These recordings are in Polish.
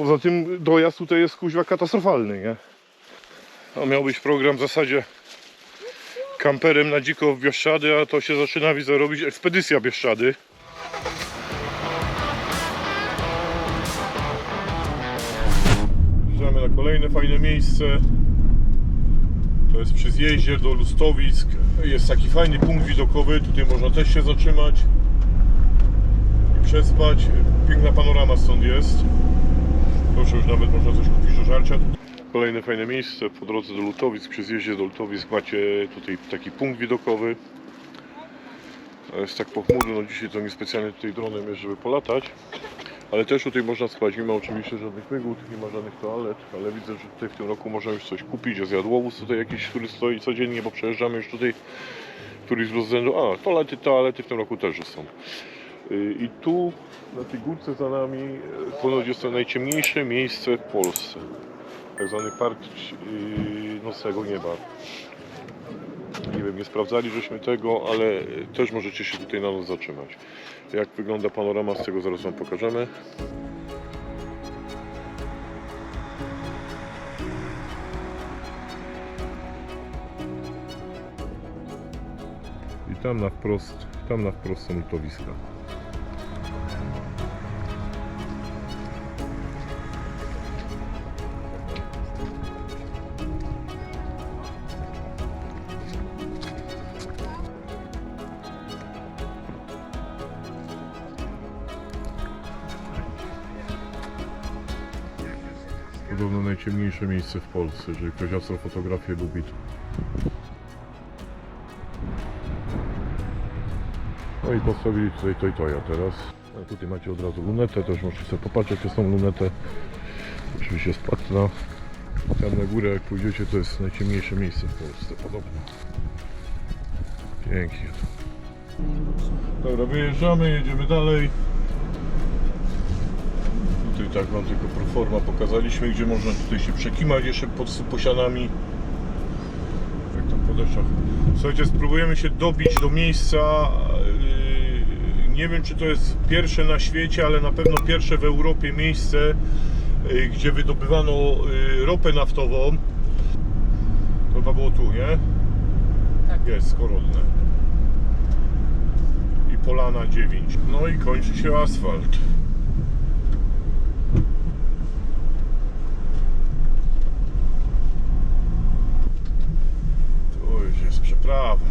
Poza tym dojazd tutaj jest kuźwa katastrofalny, nie? A miał być program w zasadzie kamperem na dziko w Bieszczady, a to się zaczyna widzę robić ekspedycja Bieszczady. Wjeżdżamy na kolejne fajne miejsce. To jest przy zjeździe do Lustowisk. Jest taki fajny punkt widokowy, tutaj można też się zatrzymać i przespać. Piękna panorama stąd jest. Proszę, już nawet można coś kupić do żarcia. Kolejne fajne miejsce po drodze do Lutowisk. Przy zjeździe do Lutowisk macie tutaj taki punkt widokowy. Jest tak pochmurno, no dzisiaj to niespecjalnie tutaj dronem jest, żeby polatać. Ale też tutaj można spać, nie ma oczywiście żadnych wygód, nie ma żadnych toalet, ale widzę, że tutaj w tym roku można już coś kupić. Jest jadłowóz tutaj jakiś, który stoi codziennie, bo przejeżdżamy już tutaj któryś z względu. A, toalety, toalety w tym roku też są. Yy, I tu na tej górce za nami yy, ponoć jest to najciemniejsze miejsce w Polsce. Tak zwany park yy, nocnego nieba. Nie wiem, nie sprawdzali żeśmy tego, ale yy, też możecie się tutaj na noc zatrzymać. Jak wygląda panorama, z tego zaraz Wam pokażemy. I tam na wprost, tam na wprost są lutowiska. Podobno najciemniejsze miejsce w Polsce, jeżeli ktoś astrofotografię lubi. To... No i postawili tutaj Toy Toya teraz. A tutaj macie od razu lunetę, też możecie sobie popatrzeć przez tą lunetę. Oczywiście jest płatna. Tam na górę jak pójdziecie to jest najciemniejsze miejsce w Polsce, podobno. Pięknie to. Dobra, wyjeżdżamy, jedziemy dalej. Tak wam tylko proforma pokazaliśmy, gdzie można tutaj się przekimać jeszcze pod posianami. Jak tam po deszczach. Słuchajcie, spróbujemy się dobić do miejsca. yy, Nie wiem, czy to jest pierwsze na świecie, ale na pewno pierwsze w Europie miejsce, yy, gdzie wydobywano yy, ropę naftową. To chyba było tu, nie? Tak. Jest, korodne. I Polana 9. No i kończy się asfalt. Tu już jest przeprawa.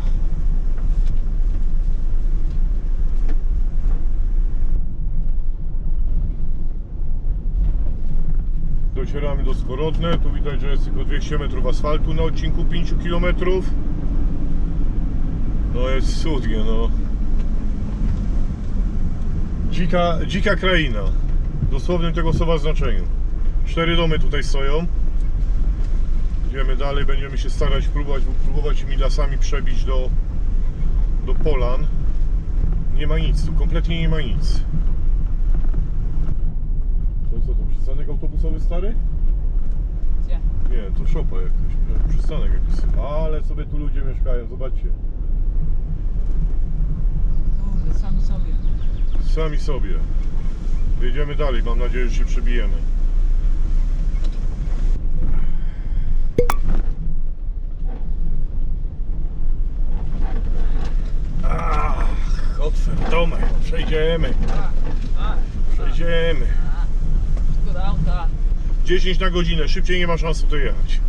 Docieramy do Skorodne. Tu widać, że jest tylko 200 metrów asfaltu na odcinku 5 km. No jest cudnie, no. Dzika, dzika kraina. W dosłownym tego słowa znaczeniu. Cztery domy tutaj stoją. Idziemy dalej, będziemy się starać próbować, próbować tymi lasami przebić do, do Polan. Nie ma nic, tu kompletnie nie ma nic. To co, to przystanek autobusowy stary? Gdzie? Nie, to szopa jakaś, przystanek jakiś. Ale sobie tu ludzie mieszkają, zobaczcie. Kurde, sam sobie. Sami sobie. Jedziemy dalej, mam nadzieję, że się przebijemy. Ach, otwór domek, przejdziemy, A, a, przejdziemy. Szkoda auta. 10 na godzinę, szybciej nie ma szans tutaj jechać.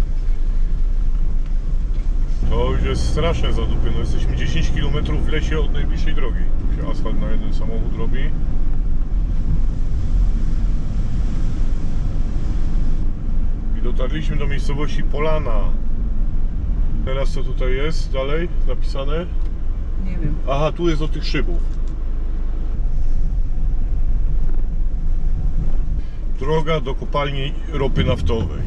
To już jest straszne zadupy, no jesteśmy 10 km w lesie od najbliższej drogi. Tu się asfalt na jeden samochód robi. I dotarliśmy do miejscowości Polana. Teraz co tutaj jest dalej napisane? Nie wiem. Aha, tu jest do tych szybów. Droga do kopalni ropy naftowej.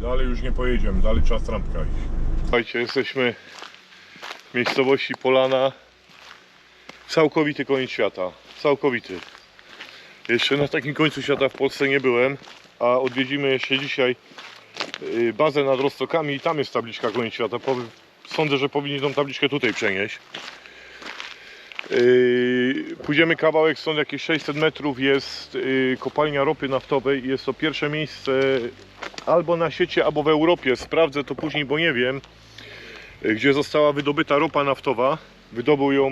Dalej już nie pojedziemy, dalej trzeba trampka iść. Słuchajcie, jesteśmy w miejscowości Polana. Całkowity koniec świata. Całkowity. Jeszcze na takim końcu świata w Polsce nie byłem, a odwiedzimy jeszcze dzisiaj bazę nad Roztokami i tam jest tabliczka koniec świata. Sądzę, że powinni tą tabliczkę tutaj przenieść. Yy, Pójdziemy kawałek, stąd jakieś 600 metrów jest yy, kopalnia ropy naftowej jest to pierwsze miejsce albo na świecie, albo w Europie. Sprawdzę to później, bo nie wiem, gdzie została wydobyta ropa naftowa. Wydobył ją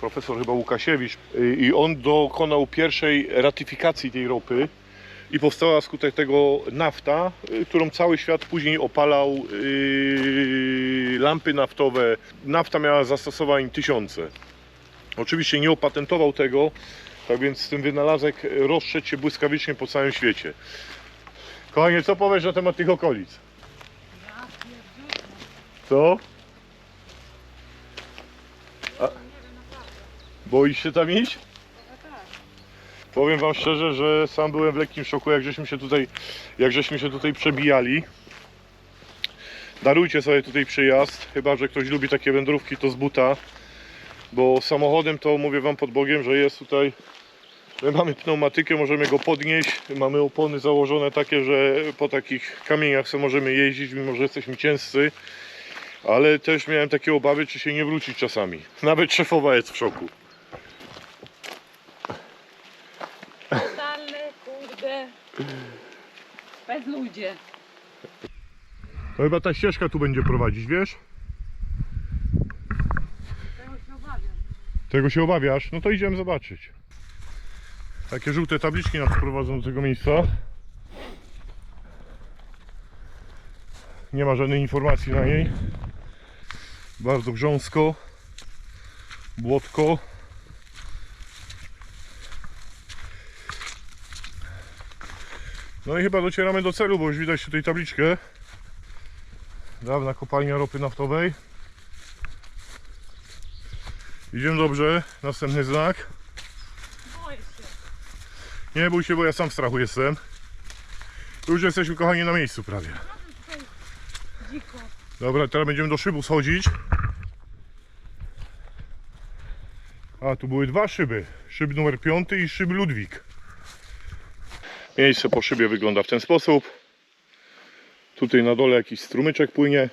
profesor chyba Łukasiewicz i on dokonał pierwszej ratyfikacji tej ropy i powstała skutek tego nafta, yy, którą cały świat później opalał, yy, lampy naftowe. Nafta miała zastosowań tysiące. Oczywiście nie opatentował tego, tak więc ten wynalazek rozszedł się błyskawicznie po całym świecie. Kochanie, co powiesz na temat tych okolic? Co? A, boisz się tam iść? Powiem wam szczerze, że sam byłem w lekkim szoku, jak żeśmy się tutaj, jak żeśmy się tutaj przebijali. Darujcie sobie tutaj przyjazd, chyba że ktoś lubi takie wędrówki, to z buta. Bo samochodem to mówię wam pod Bogiem, że jest tutaj. My mamy pneumatykę, możemy go podnieść. Mamy opony założone takie, że po takich kamieniach sobie możemy jeździć, mimo że jesteśmy ciężcy. Ale też miałem takie obawy, czy się nie wrócić czasami. Nawet szefowa jest w szoku. Totalny, kurde. Bez ludzie. To chyba ta ścieżka tu będzie prowadzić, wiesz? Tego się obawiam. Tego się obawiasz? No to idziemy zobaczyć. Takie żółte tabliczki nas prowadzą do tego miejsca. Nie ma żadnej informacji na niej. Bardzo grząsko. Błotko. No i chyba docieramy do celu, bo już widać tutaj tabliczkę. Dawna kopalnia ropy naftowej. Idziemy dobrze. Następny znak. Boję się. Nie bój się, bo ja sam w strachu jestem. Już jesteśmy kochani na miejscu prawie. Dziko. Dobra, teraz będziemy do szybu schodzić. A, tu były dwa szyby. Szyb numer 5 i szyb Ludwik. Miejsce po szybie wygląda w ten sposób. Tutaj na dole jakiś strumyczek płynie.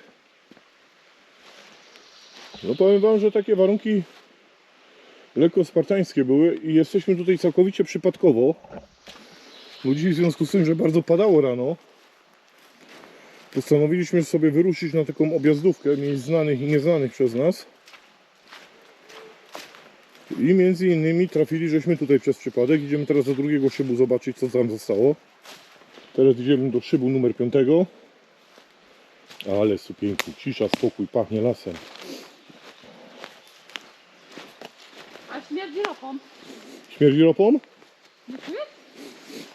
No powiem wam, że takie warunki lekko spartańskie były i jesteśmy tutaj całkowicie przypadkowo. Bo dziś w związku z tym, że bardzo padało rano, postanowiliśmy sobie wyruszyć na taką objazdówkę miejsc znanych i nieznanych przez nas. I między innymi trafili, żeśmy tutaj przez przypadek. Idziemy teraz do drugiego szybu zobaczyć, co tam zostało. Teraz idziemy do szybu numer 5. Ale supienki, cisza, spokój, pachnie lasem. A śmierdzi ropą. Śmierdzi ropą?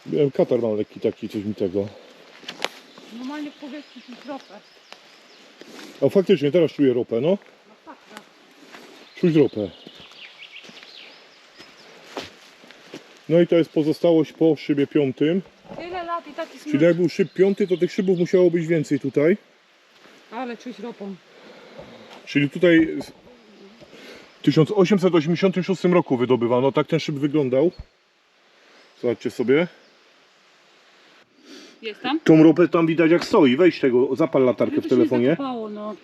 Miałem katar mam lekki taki, coś mi tego. Normalnie w powietrzu czuć ropę. A faktycznie, teraz czuję ropę, no. Masakra. Czuć ropę. No i to jest pozostałość po szybie piątym. Tyle lat i taki Czyli smród. jak był szyb piąty, to tych szybów musiało być więcej tutaj. Ale czuć ropą. Czyli tutaj w 1886 roku wydobywano. Tak ten szyb wyglądał. Zobaczcie sobie. Jest tam? Tą ropę tam widać jak stoi. Weź tego, zapal latarkę w telefonie. Zakopało, no.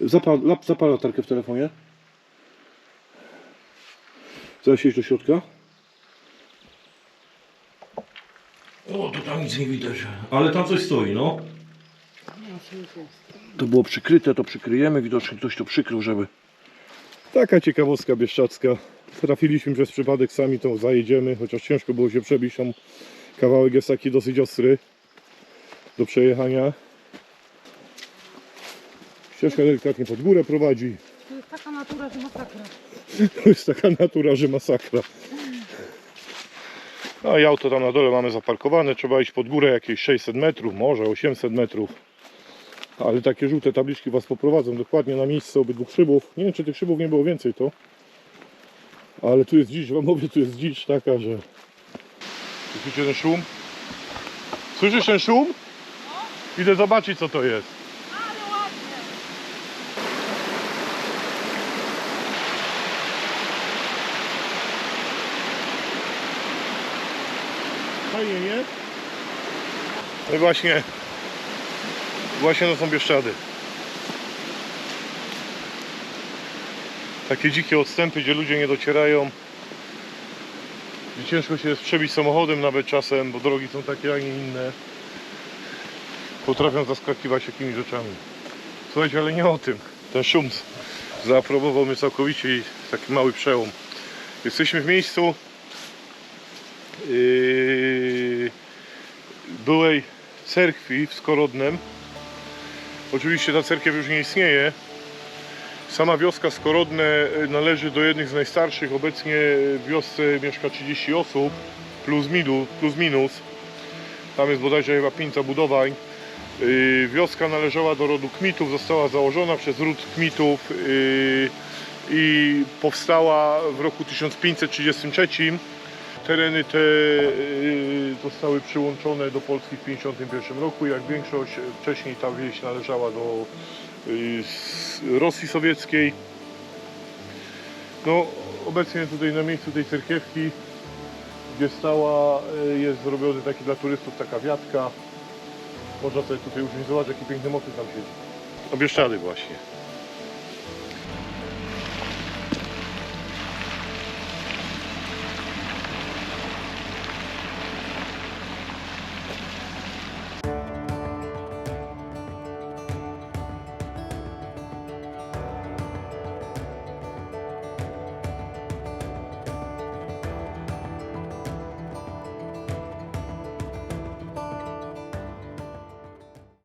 Zapal, lap, zapal latarkę w telefonie. Zaraz iść do środka. O, tu tam nic nie widać. Ale tam coś stoi, no. To było przykryte, to przykryjemy. Widocznie ktoś to przykrył, żeby... Taka ciekawostka bieszczacka. Trafiliśmy przez przypadek, sami to zajedziemy, chociaż ciężko było się przebić. Tam kawałek jest taki dosyć ostry do przejechania. Ścieżka delikatnie pod górę prowadzi. To jest taka natura, że masakra. To jest taka natura, że masakra. No i auto tam na dole mamy zaparkowane. Trzeba iść pod górę jakieś 600 metrów, może 800 metrów. Ale takie żółte tabliczki Was poprowadzą dokładnie na miejsce obydwu szybów. Nie wiem, czy tych szybów nie było więcej to. Ale tu jest dzicz, Wam mówię, tu jest dzicz taka, że... Słyszycie ten szum? Słyszysz ten szum? Idę zobaczyć, co to jest. Fajnie, nie? No i właśnie Właśnie to są Bieszczady. Takie dzikie odstępy, gdzie ludzie nie docierają. Gdzie ciężko się jest przebić samochodem nawet czasem, bo drogi są takie, a nie inne. Potrafią zaskakiwać jakimiś rzeczami. Słuchajcie, ale nie o tym. Ten szum zaaprobował mnie całkowicie i taki mały przełom. Jesteśmy w miejscu yy, byłej cerkwi w Skorodnem. Oczywiście ta cerkiew już nie istnieje. Sama wioska Skorodne y, należy do jednych z najstarszych. Obecnie w wiosce mieszka 30 osób, plus, minu, plus minus. Tam jest bodajże chyba 500 budowań. Yy, Wioska należała do rodu Kmitów, została założona przez ród Kmitów yy, i powstała w roku 1533. Tereny te yy, zostały przyłączone do Polski w 1951 roku. Jak większość wcześniej ta wieś należała do s- Rosji Sowieckiej. No, obecnie tutaj na miejscu tej cerkiewki, gdzie stała, yy, jest zrobiony taki dla turystów taka wiatka. Można sobie tutaj usiąść, zobacz jaki piękny motyw tam siedzi. Obieszczady właśnie.